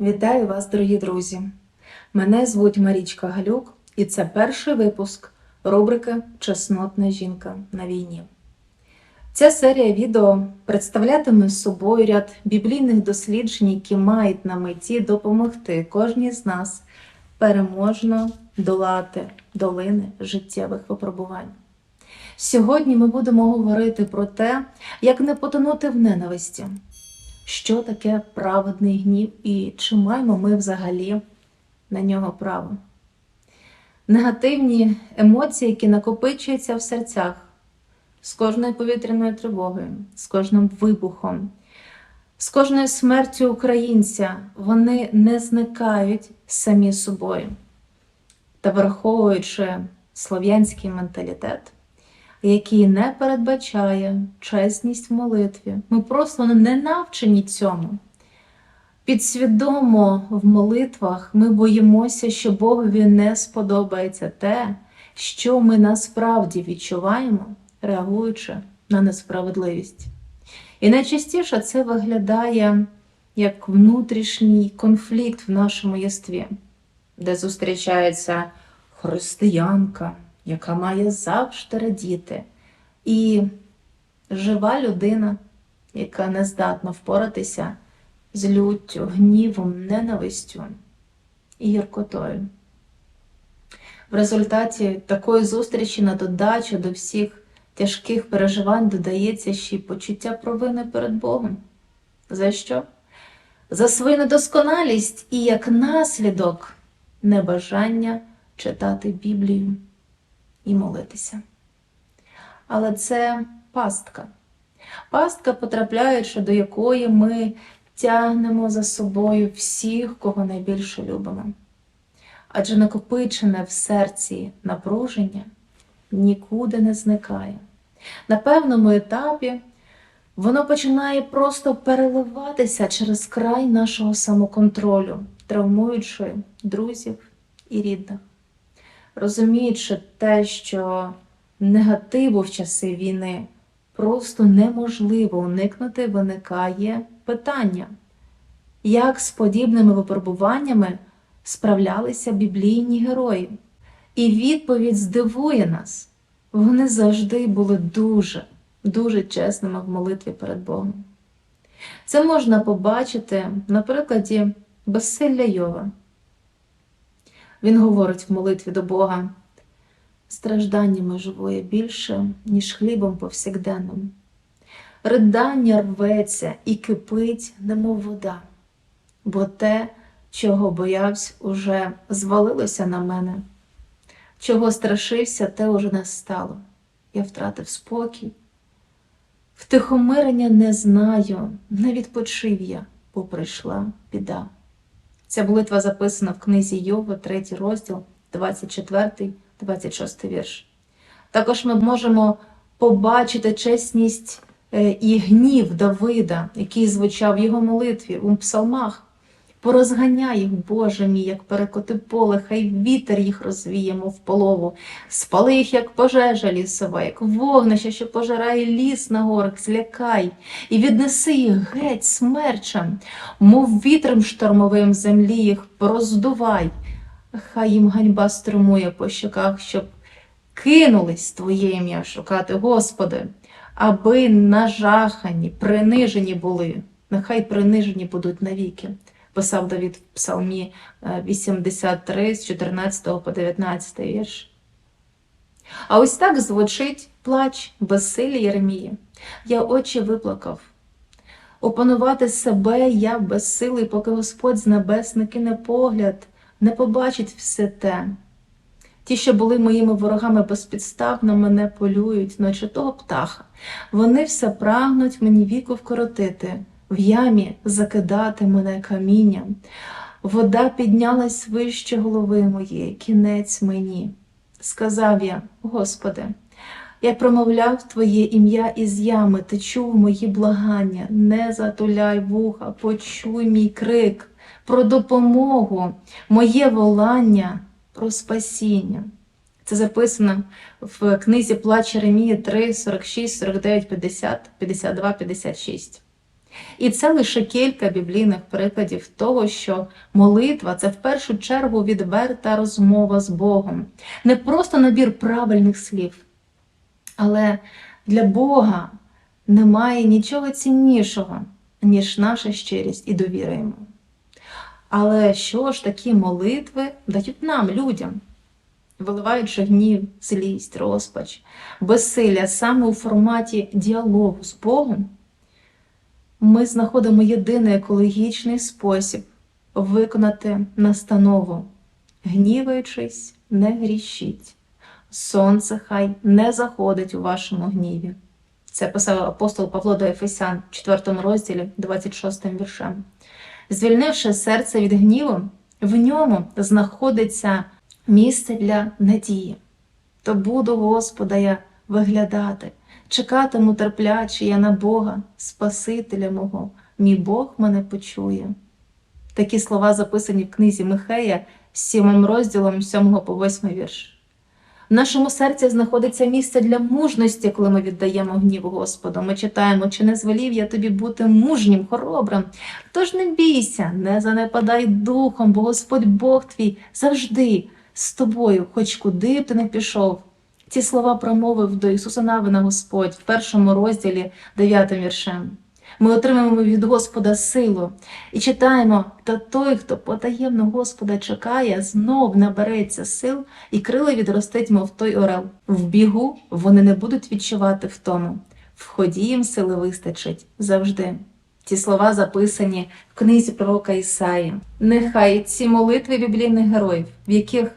Вітаю вас, дорогі друзі! Мене звуть Марічка Галюк, і це перший випуск рубрики Чеснотна жінка на війні. Ця серія відео представлятиме собою ряд біблійних досліджень, які мають на меті допомогти кожній з нас переможно долати долини життєвих випробувань. Сьогодні ми будемо говорити про те, як не потонути в ненависті, що таке праведний гнів і чи маємо ми взагалі на нього право. Негативні емоції, які накопичуються в серцях з кожною повітряною тривогою, з кожним вибухом, з кожною смертю українця, вони не зникають самі собою. Та враховуючи слов'янський менталітет, який не передбачає чесність в молитві, ми просто не навчені цьому. Підсвідомо в молитвах ми боїмося, що Богові не сподобається те, що ми насправді відчуваємо, реагуючи на несправедливість. І найчастіше це виглядає як внутрішній конфлікт в нашому єстві, де зустрічається християнка, яка має завжди радіти, і жива людина, яка не здатна впоратися з люттю, гнівом, ненавистю і гіркотою. В результаті такої зустрічі на додачу до всіх тяжких переживань додається ще й почуття провини перед Богом. За що? За свою недосконалість і як наслідок небажання читати Біблію і молитися. Але це пастка. Пастка, потрапляючи до якої ми тягнемо за собою всіх, кого найбільше любимо. Адже накопичене в серці напруження нікуди не зникає. На певному етапі воно починає просто переливатися через край нашого самоконтролю, травмуючи друзів і рідних. Розуміючи те, що негативу в часи війни просто неможливо уникнути, виникає питання, як з подібними випробуваннями справлялися біблійні герої. І відповідь здивує нас. Вони завжди були дуже, дуже чесними в молитві перед Богом. Це можна побачити на прикладі безсилля Йова. Він говорить в молитві до Бога: стражданнями живує більше, ніж хлібом повсякденним. Ридання рветься і кипить, немов вода, бо те, чого боявся, уже звалилося на мене. Чого страшився, те уже не стало. Я втратив спокій. Втихомирення не знаю, не відпочив я, бо прийшла біда. Ця молитва записана в книзі Йова, 3 розділ, 24, 26 вірш. Також ми можемо побачити чесність е, і гнів Давида, який звучав в його молитві у псалмах. Порозганяй їх, Боже мій, як перекоти поле, хай вітер їх розвіє, мов полову, спали їх, як пожежа лісова, як вогнище, що пожирає ліс на горах, злякай, і віднеси їх геть смерчем, мов вітром штормовим землі їх роздувай, хай їм ганьба струмує по щоках, щоб кинулись Твоє ім'я шукати, Господи, аби нажахані, принижені були, нехай принижені будуть навіки писав Давід в Псалмі 83 з 14 по 19 вірш. А ось так звучить плач безсилі Єремії. Я очі виплакав. Опанувати себе я безсилий, поки Господь з небес не кине погляд, не побачить все те. Ті, що були моїми ворогами безпідставно мене полюють, наче того птаха. Вони все прагнуть мені віку вкоротити в ямі закидати мене камінням. Вода піднялась вище голови моєї, кінець мені. Сказав я, Господи, я промовляв Твоє ім'я із ями, ти чув мої благання, не затуляй вуха, почуй мій крик про допомогу, моє волання про спасіння. Це записано в книзі Плач Єремії 3, 46, 49, 50, 52, 56. І це лише кілька біблійних прикладів того, що молитва це в першу чергу відверта розмова з Богом, не просто набір правильних слів. Але для Бога немає нічого ціннішого, ніж наша щирість і довіра йому. Але що ж такі молитви дають нам, людям? Виливаючи гнів, злість, розпач, безсилля саме у форматі діалогу з Богом, ми знаходимо єдиний екологічний спосіб виконати настанову, гніваючись, не грішіть. Сонце хай не заходить у вашому гніві. Це писав апостол Павло до Ефесян в 4 розділі, 26 віршем. Звільнивши серце від гніву, в ньому знаходиться місце для надії. То буду Господа я виглядати, чекатиму терпляче я на Бога, Спасителя мого, мій Бог мене почує. Такі слова записані в книзі Михея з 7 розділом 7 по 8 вірш. В нашому серці знаходиться місце для мужності, коли ми віддаємо гнів Господу. Ми читаємо, чи не звелів я тобі бути мужнім, хоробрим. Тож не бійся, не занепадай духом, бо Господь Бог твій завжди з тобою, хоч куди б ти не пішов. Ці слова промовив до Ісуса Навина Господь в першому розділі 9 віршем. Ми отримаємо від Господа силу і читаємо, та той, хто потаємно Господа чекає, знов набереться сил і крила відростить, мов той орел. В бігу вони не будуть відчувати втому. В ході їм сили вистачить завжди. Ці слова записані в книзі пророка Ісаї. Нехай ці молитви біблійних героїв, в яких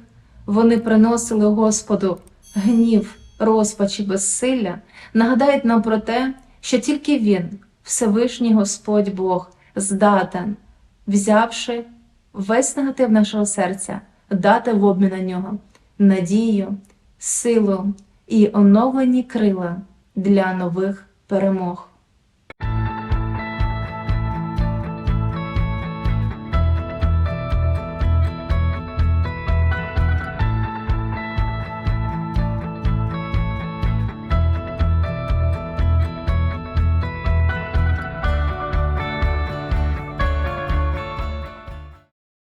вони приносили Господу гнів, розпач і безсилля, нагадають нам про те, що тільки Він, Всевишній Господь Бог, здатен, взявши весь негатив нашого серця, дати в обмін на нього надію, силу і оновлені крила для нових перемог.